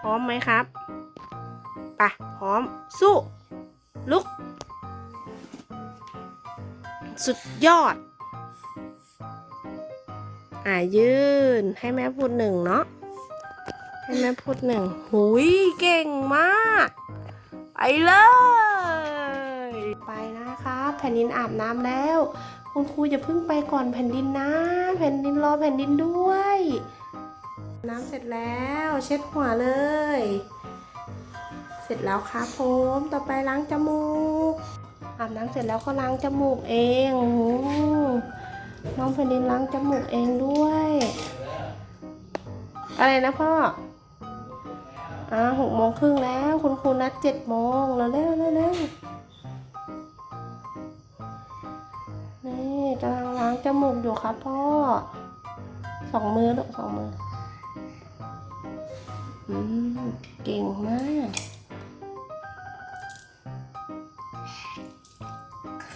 พร้อมไหมครับปะพร้อม สู้ ลุก สุดยอด อ่ายืนให้แม่พูดหนึ่งเนาะ ให้แม่พูดหนึ่งหุยเก่งมาก ไปเลย ไปนะคะแผ่นดินอาบน้ำแล้ว คุณครูจะเพิ่งไปก่อนแผ่นดินนะ แผ่นดินรอแผ่นดินด้วย น้ำเสร็จแล้ว เช็ดหัวเลย เสร็จแล้วครับผมต่อไปล้างจมูก อาบน้ำเสร็จแล้วก็ล้างจมูกเองโอ้น้องแผ่นดินล้างจมูกเองด้วย อะไรนะพ่ออ่าหกโมงครึ่งแล้ว คุณครูนัดเจ็ดโมงแล้วเร็วเร็วเร็วนี่กำลังล้างจมูกอยู่ครับพ่อสองมือลูกสองมือ เก่งมาก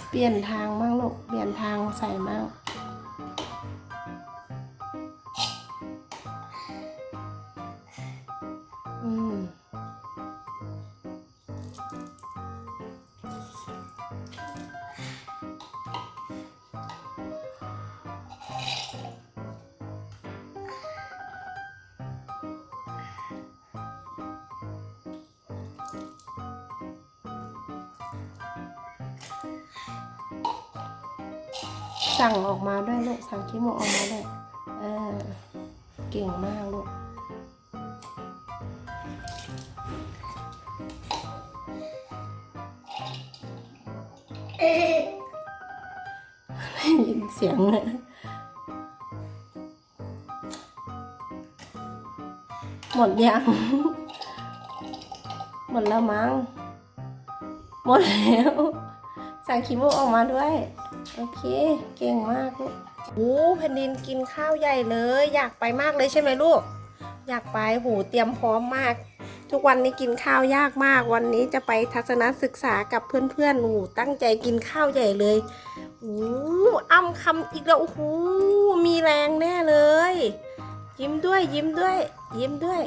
เปลี่ยนทางบ้างลูก เปลี่ยนทางใส่บ้าง สั่งออกมาด้วยลูก สั่งขี้โมกออกมาด้วยเออเก่งมากลูก ได้ยินเสียงเลยหมดยัง หมดแล้วมั้ง หมดแล้ว สั่งคิโมออกมาด้วย โอเค เก่งมากลูกโอ้แผ่นดินกินข้าวใหญ่เลย อยากไปมากเลยใช่ไหมลูก อยากไปโหเตรียมพร้อมมาก ทุกวันนี้กินข้าวยากมาก วันนี้จะไปทัศนศึกษากับเพื่อนๆหนูตั้งใจกินข้าวใหญ่เลยโอ้อ้ำคำอีกแล้วโอ้โหมีแรงแน่เลย ยิ้มด้วยยิ้มด้วย ยิ้มด้วย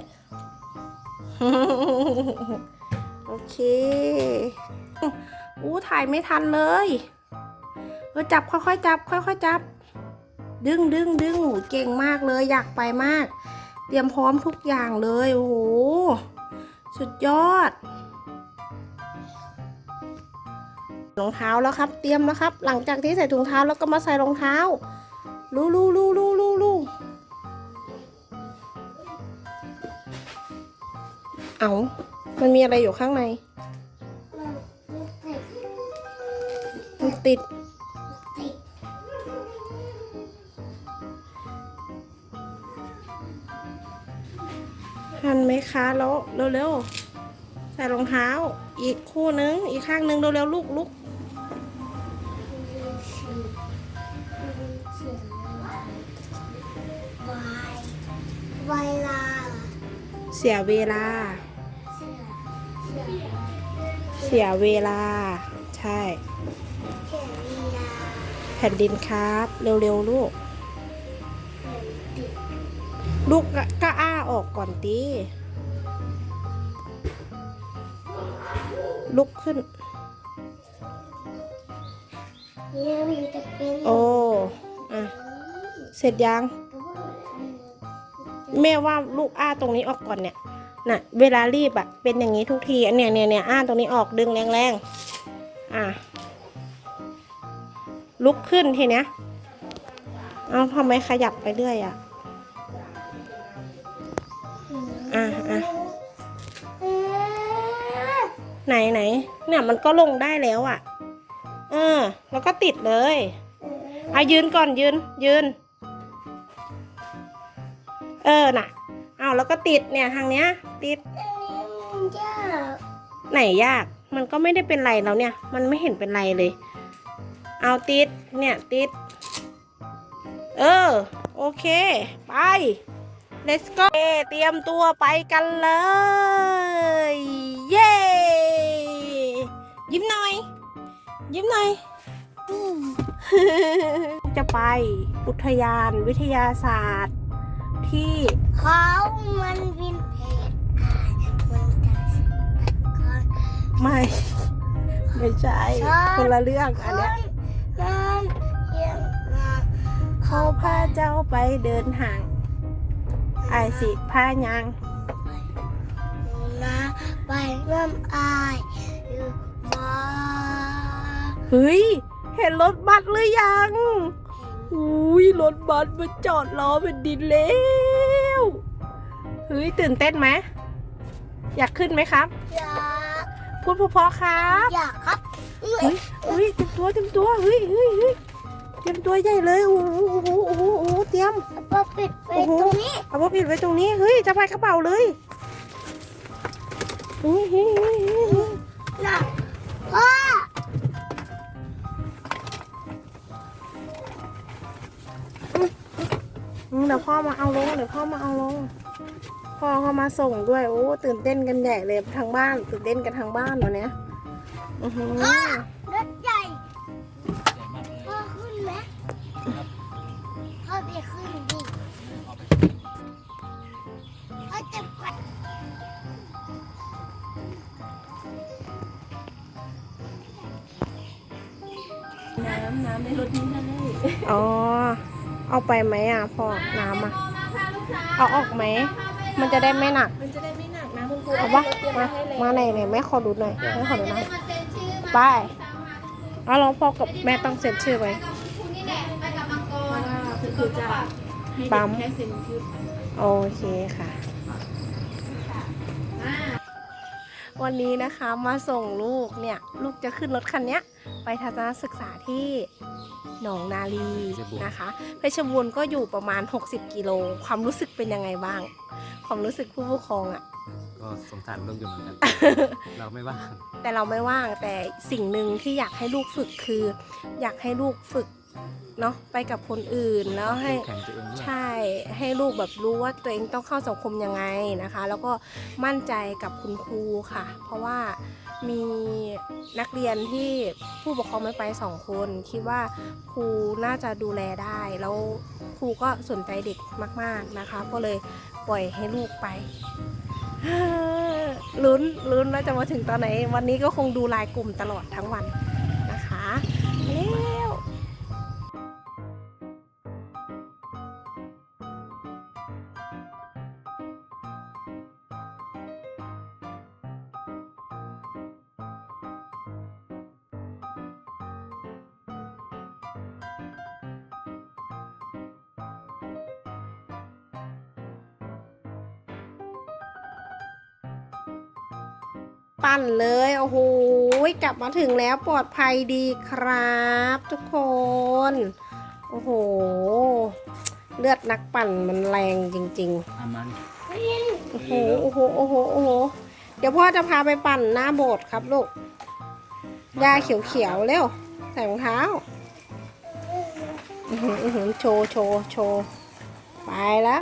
โอเค อู้ถ่ายไม่ทันเลยเออจับค่อยๆจับ ค่อยๆจับ ดึงดึงดึงโหเก่งมากเลยอยากไปมาก เตรียมพร้อมทุกอย่างเลยโอ้โหสุดยอดรองเท้าแล้วครับ เตรียมแล้วครับ หลังจากที่ใส่ถุงเท้าแล้วก็มาใส่รองเท้าลูลูลูลูลูลูเอามันมีอะไรอยู่ข้างใน ติด ทันไหมคะแล้วเร็วๆ ใส่รองเท้า อีกคู่นึง อีกข้างนึงเร็วๆ ลูกลุกเวลา เสียเวลา เสียเวลา ใช่ แผ่นดินครับ เร็วๆลูกติดลูกก็ก็อ้าออกก่อนตีลุกขึ้นเนี่ยมันจะเป็นโอ้อะเสร็จยัง แม่ว่าลูกอ้าตรงนี้ออกก่อนเนี่ย น่ะ เวลารีบอะเป็นอย่างนี้ทุกที อันเนี้ยเนี่ยเนี่ยอ้าตรงนี้ออกดึงแรงๆ อะ ลุกขึ้นทีเนี้ย เอาทำไมขยับไปเรื่อยอะอะอะเอ๊ะไหนไหนเนี่ยมันก็ลงได้แล้วอะเออ แล้วก็ติดเลยเอายืนก่อนยืน ยืน เออน่ะ เอาแล้วก็ติดเนี่ยทางเนี้ย ติดอันนี้มันยากไหนยาก มันก็ไม่ได้เป็นไรแล้วเนี่ย มันไม่เห็นเป็นไรเลย เอาติด เนี่ยติด เออ โอเค ไป let's go เตรียมตัวไปกันเลย เย้ ยิ้มหน่อย ยิ้มหน่อยอืมจะไปอุทยานวิทยาศาสตร์ ที่เขามันวินเทจอ่านไม่ ไม่ใช่ คนละเรื่องอันเนี้ย เขาพาเจ้าไปเดินห่างไอายสิพายางนะไปน้ำอายอยู่มาเฮ้ย เห็นรถบัสหรือยัง อุ้ยรถบัสมาจอดล้อเป็นดินแล้วเฮ้ย ตื่นเต้นไหม อยากขึ้นไหมครับ อยาก พูดเพราะๆครับ อยากครับเฮ้ยเฮ้ยเตรียมตัวเตรียมตัวเฮ้ยเฮ้ยเฮ้ยเต รียมตัวใหญ่เลยโอ้โหโอ้โหโอ้โหโอ้โหเตรียมปอปิดไปโอ้ตรงนี้เอาปิดไว้ตรงนี้เฮ้ยจะพายกระเป๋าเลยเฮ้ยเฮ้ยเฮ้ยเฮ้ยเฮ้ยนะพ่ออืมเดี๋ยวพ่อมาเอาลงเดี๋ยวพ่อมาเอาลงพ่อเขามาส่งด้วยโอ้ตื่นเต้นกันใหญ่เลยทางบ้าน ตื่นเต้นกันทางบ้านวันเนี้ยอือหือรถใหญ่ พ่อไปขึ้นดิพ่อจะไปน้ำน้ำในรถนี้ได้อ๋อ เอาไปไหมอะพ่อน้ำอะ เอาออกไหม มันจะได้ไม่หนัก มันจะได้ไม่หนักนะคุณครูเอาปะมา มาไหนไหนแม่ขอดูหน่อยแม่ขอดูหน่อยไปเอาลองพ่อกับแม่ต้องเซ็นชื่อไว้เพราะว่า คุณครูจะให้ปั๊เด็มกแค่เซ็นชื่อโอเคค่ะวันนี้นะคะมาส่งลูกเนี่ย ลูกจะขึ้นรถคันเนี้ย ไปทัศนศึกษาที่หนองนาลีนะคะเพชรบูรณ์ก็อยู่ประมาณ 60 กิโล ความรู้สึกเป็นยังไงบ้าง ความรู้สึกผู้ปกครองอะ ก็สงสารลูกอยู่เหมือนกัน เราไม่ว่างแต่เราไม่ว่างแต่สิ่งหนึ่งที่อยากให้ลูกฝึกคือ อยากให้ลูกฝึก เนาะไปกับคนอื่นแล้วให้แข่งตัวเองด้วยใช่ให้ลูกแบบรู้ว่าตัวเองต้องเข้าสังคมยังไงนะคะ แล้วก็มั่นใจกับคุณครูค่ะ เพราะว่ามีนักเรียนที่ผู้ปกครองไม่ไปสองคน คิดว่าครูน่าจะดูแลได้ แล้วครูก็สนใจเด็กมาก ๆนะคะ ก็เลยปล่อยให้ลูกไปลุ้นลุ้นว่าจะมาถึงตอนไหน วันนี้ก็คงดูไลายกลุ่มตลอดทั้งวัน ปั่นเลย โอ้โหกลับมาถึงแล้วปลอดภัยดีครับ ทุกคน โอ้โห เลือดนักปั่นมันแรงจริงอามันๆโอ้โห โอ้โห โอ้โห โอ้โห เดี๋ยวพ่อจะพาไปปั่นหน้าโบสถ์ครับลูกหญ้าเขียวๆเร็ว ใส่รองเท้าอื้อหืออื้อหือโชว์ โชว์ โชว์ ไปแล้ว